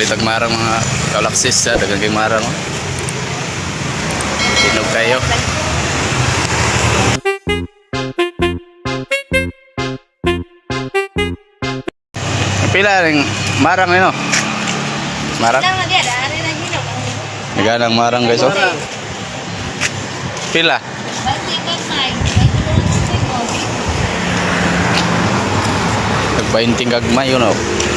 Balitag marang mga kalaksis sa dagang kay marang. oh. Tinog kayo. Pila ring marang ano? Marang? Dia, dari na ginaw. Naganang marang guys oh. Pila? Ko. Nagpainting gagmay yun oh.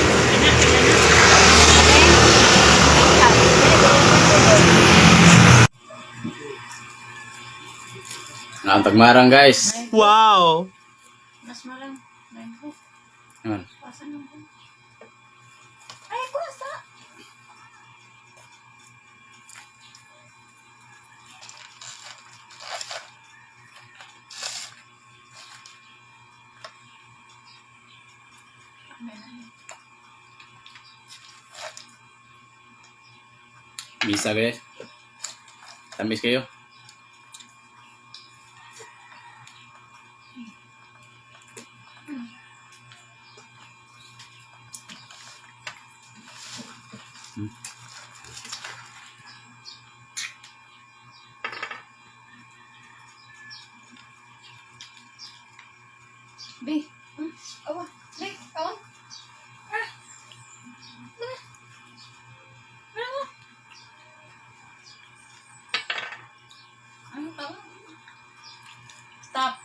Nantag marang guys. Wow! Mas marang. May ko. Yan. Pasan mo ko. Ay, kusa. Bisa guys. Tamis kayo. Bi. Hmm? Awa. Bi. Awa. Ah. Ah. Ano? To? Stop.